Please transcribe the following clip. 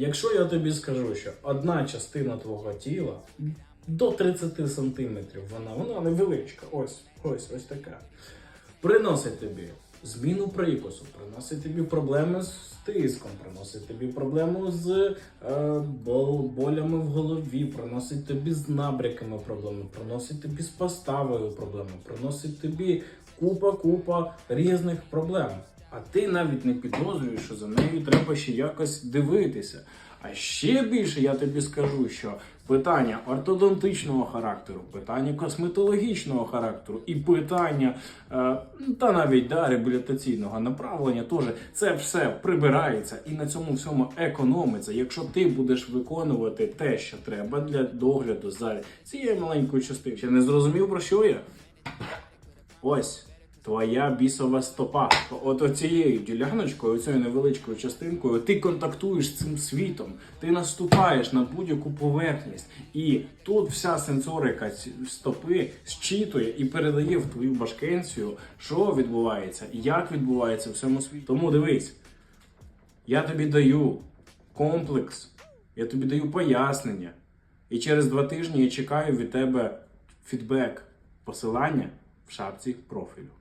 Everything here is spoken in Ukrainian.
Якщо я тобі скажу, що одна частина твого тіла до 30 сантиметрів, вона, вона невеличка, ось, ось, ось така. Приносить тобі зміну прикусу, приносить тобі проблеми з тиском, приносить тобі проблему з е, бол- болями в голові, приносить тобі з набряками проблеми, приносить тобі з поставою проблеми, приносить тобі купа-купа різних проблем. А ти навіть не підозрюєш, що за нею треба ще якось дивитися. А ще більше я тобі скажу, що питання ортодонтичного характеру, питання косметологічного характеру і питання е, та навіть да, реабілітаційного направлення теж це все прибирається і на цьому всьому економиться, якщо ти будеш виконувати те, що треба для догляду за цією маленькою частиною. Ще не зрозумів про що я? Ось твоя бісова стопа. От оцією діляночкою, оцією невеличкою частинкою, ти контактуєш з цим світом, ти наступаєш на будь-яку поверхність. І тут вся сенсорика стопи щитує і передає в твою башкенцію, що відбувається, як відбувається в всьому світі. Тому дивись, я тобі даю комплекс, я тобі даю пояснення. І через два тижні я чекаю від тебе фідбек, посилання в шапці профілю.